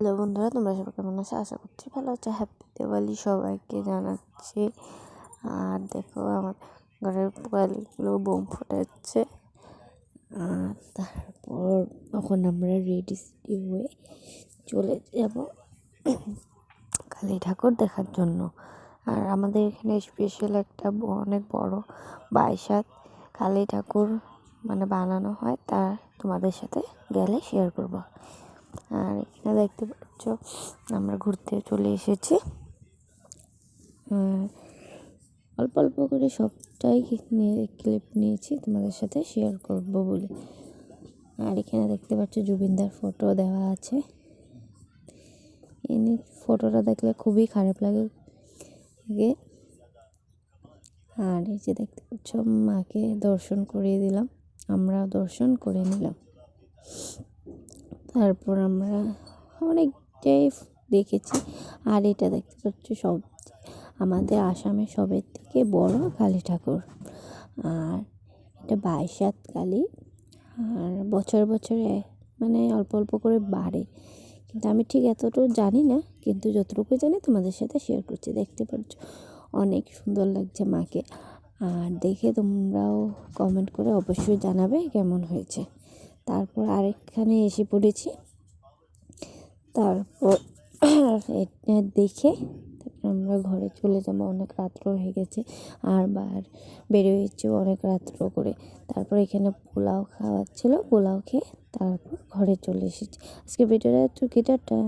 Hello বন্ধুরা, তোমরা সবাই কেমন আছো? আশা করছি ভালো আছো। হ্যাপি দিওয়ালি সবাইকে জানাচ্ছি। আর দেখো, আমার ঘরের পোয়ালিগুলো বোম ফোটাচ্ছে। আর তারপর তখন আমরা রেডি সেডি হয়ে চলে যাব কালী ঠাকুর দেখার জন্য। আর আমাদের এখানে স্পেশাল একটা অনেক বড় বাইসাত কালী ঠাকুর মানে বানানো হয়। তা তোমাদের সাথে গেলে শেয়ার করব। আর এখানে দেখতে পাচ্ছ, আমরা ঘুরতে চলে এসেছি। অল্প অল্প করে সবটাই নিয়ে ক্লিপ নিয়েছি, তোমাদের সাথে শেয়ার করব বলে। আর এখানে দেখতে পাচ্ছ, জুবিনদার ফটো দেওয়া আছে। এনে ফটোটা দেখলে খুবই খারাপ লাগে। আর এই যে দেখতে পাচ্ছ, মাকে দর্শন করিয়ে দিলাম আমরা দর্শন করে নিলাম। তারপর আমরা অনেকটাই দেখেছি। আর এটা দেখতে পাচ্ছ সব আমাদের আসামে সবের থেকে বড় কালী ঠাকুর। আর এটা বাইশাত কালী। আর বছর বছরে মানে অল্প অল্প করে বাড়ে। কিন্তু আমি ঠিক এতটুকু জানি না, কিন্তু যতটুকু জানি তোমাদের সাথে শেয়ার করছি। দেখতে পাচ্ছ, অনেক সুন্দর লাগছে মাকে। আর দেখে তোমরাও কমেন্ট করে অবশ্যই জানাবে কেমন হয়েছে। তারপর আরেকখানে এসে পড়েছি। তারপর দেখে আমরা ঘরে চলে যাব। অনেক রাত্র হয়ে গেছে, আর বার বেরোয়েছি অনেক রাত্র করে। তারপর এখানে পোলাও খাওয়াচ্ছিল পোলাও খেয়ে তারপর ঘরে চলে এসেছি। আজকে ভিডিওটা একটু গিটারটা